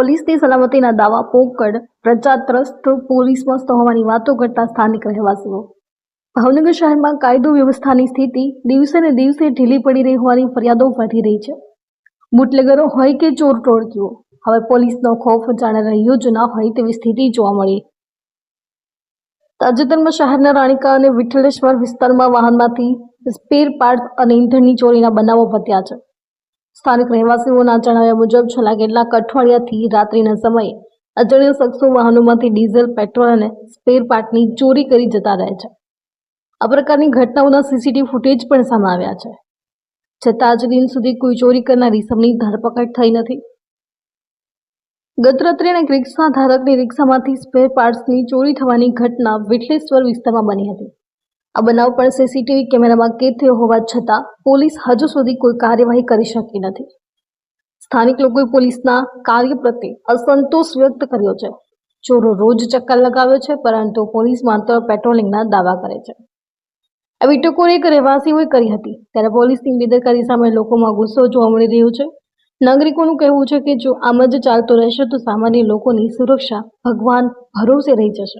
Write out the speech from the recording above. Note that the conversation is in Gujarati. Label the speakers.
Speaker 1: પોલીસની સલામતીના દાવા પોકળ પ્રચારત્રસ્ત પોલીસ મસ્ત હોવાની વાતો કરતા સ્થાનિક રહેવાસીઓ. ભાવનગર શહેરમાં કાયદો વ્યવસ્થાની સ્થિતિ દિવસે ને દિવસે ઢીલી પડી રહી હોવાની ફરિયાદો વધી રહી છે. બુટલેગરો હોય કે ચોર ટોળકીઓ, હવે પોલીસનો ખોફ જાણે રહ્યો જ ના હોય તેવી સ્થિતિ જોવા મળી. તાજેતરમાં શહેરના રાણીકા અને વિઠ્ઠલેશ્વર વિસ્તારમાં વાહનમાંથી સ્પેર પાર્ટ અને ઇંધણની ચોરીના બનાવો વધ્યા છે. સ્થાનિક રહેવાસીઓના જણાવ્યા મુજબ, છેલ્લા કેટલાક અઠવાડિયાથી રાત્રિના સમયે અજાણ્યા શખ્સો વાહનોમાંથી ડીઝલ, પેટ્રોલ અને સ્પેર પાર્ટની ચોરી કરી જતા રહે છે. આ પ્રકારની ઘટનાઓના સીસીટીવી ફૂટેજ પણ સામે આવ્યા છે. છતાં આજ દિન સુધી કોઈ ચોરી કરનાર ઇસમની ધરપકડ થઈ નથી. ગત રાત્રે એક રિક્ષા ધારકની રિક્ષામાંથી સ્પેર પાર્ટ્સની ચોરી થવાની ઘટના વિટલેશ્વર વિસ્તારમાં બની હતી. આ બનાવ પણ સીસીટીવી કેમેરામાં કેદ થયો હોવા છતાં પોલીસ હજુ સુધી કોઈ કાર્યવાહી કરી શકી નથી. સ્થાનિક લોકોએ પોલીસના કાર્ય પ્રત્યે અસંતોષ વ્યક્ત કર્યો છે. ચોરો રોજ ચક્કર લગાવ્યો છે, પરંતુ પોલીસ માત્ર પેટ્રોલિંગના દાવા કરે છે. આવી ટકોર એક રહેવાસીઓએ કરી હતી. ત્યારે પોલીસની બેદરકારી સામે લોકોમાં ગુસ્સો જોવા મળી રહ્યો છે. નાગરિકોનું કહેવું છે કે જો આમ જ ચાલતું રહેશે, તો સામાન્ય લોકોની સુરક્ષા ભગવાન ભરોસે રહી જશે.